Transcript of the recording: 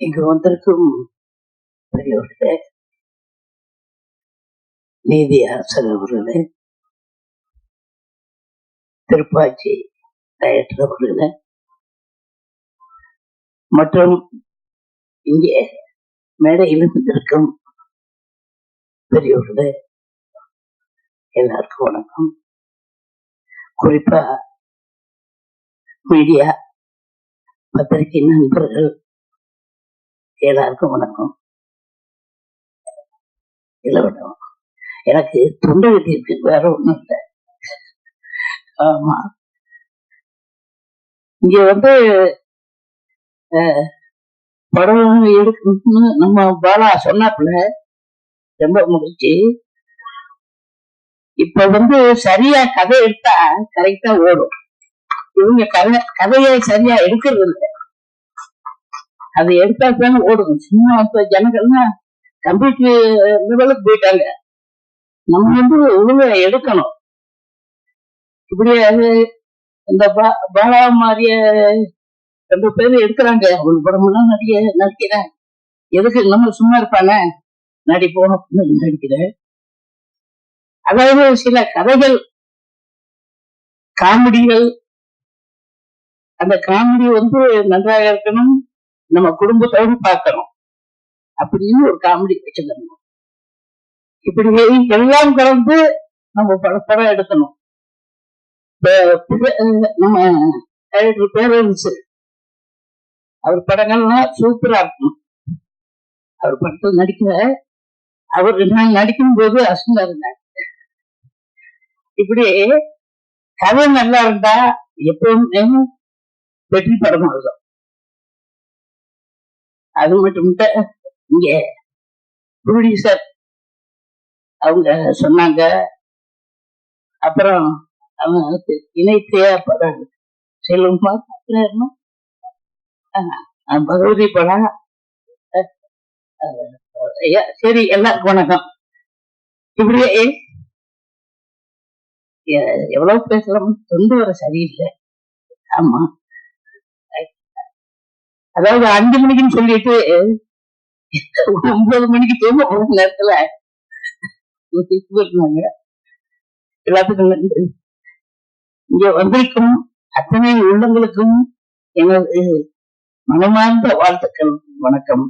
இங்கு வந்திருக்கும் பெரியவர்களே நீதி அரசர் அவர்களே திருப்பாச்சி டைரக்டர் அவர்களே மற்றும் இங்கே மேடையில் இருந்திருக்கும் பெரியவர்களே எல்லாருக்கும் வணக்கம் குறிப்பா மீடியா பத்திரிகை நண்பர்கள் எல்லாருக்கும் வணக்கம். இல்லை மேடம் எனக்கு தொண்டை வெட்டி இருக்கு வேற ஒண்ணும் இல்லை. ஆமா. இங்க வந்து படம் எடுக்கணும்னு நம்ம பாலா சொன்னாப்புல ரொம்ப முடிச்சு இப்ப வந்து சரியா கதை எடுத்தா கரெக்டா ஓடும். இவங்க கதை கதையை சரியா எடுக்கிறது இல்லை. அதை எடுத்தா தானே ஓடும் சும்மா இப்ப ஜனங்கள்லாம் கம்ப்யூட்டர் லெவலுக்கு போயிட்டாங்க. நம்ம வந்து ஒழுங்கா எடுக்கணும். இப்படி அது இந்த பாலா மாறிய ரெண்டு பேரும் எடுக்கிறாங்க. ஒரு படமெல்லாம் நடிக நடிக்கிறேன். எதுக்கு? நம்ம சும்மா இருப்பானே? நடிப்போம் அப்படின்னு நடிக்கிறேன். அதாவது சில கதைகள் காமெடிகள் அந்த காமெடி வந்து நன்றாக இருக்கணும். நம்ம குடும்பத்தோடு பார்க்கணும் அப்படின்னு ஒரு காமெடி வச்சுக்கணும் இப்படி எல்லாம் கலந்து நம்ம படம் எடுக்கணும். நம்ம டைரக்டர் பேரன்ஸ் அவர் படங்கள்லாம் சூப்பரா இருக்கும். அவர் படத்தில் நடிக்கிற அவர் நான் நடிக்கும் போது அசந்தா இருந்தாங்க இப்படி கதை நல்லா இருந்தா எப்பவுமே வெற்றி படம் இருக்கும் அது மட்டும் இங்க ப்ரொடியூசர் அவங்க சொன்னாங்க. அப்புறம் அவன் இணைத்தையா படம் செல்லும் அப்புறம் பகவதி படம் சரி எல்லாருக்கும் வணக்கம். இப்படியே எவ்வளவு பேசலாம் தொண்டு வர சரியில்லை. ஆமா. அதாவது அஞ்சு மணிக்குன்னு சொல்லிட்டு ஒன்பது மணிக்கு தூங்க போற நேரத்துல இருந்தாங்க எல்லாத்துக்கும் நன்றி. இங்க வந்திருக்கும் அத்தனை உள்ளங்களுக்கும் எனது மனமார்ந்த வாழ்த்துக்கள். வணக்கம்.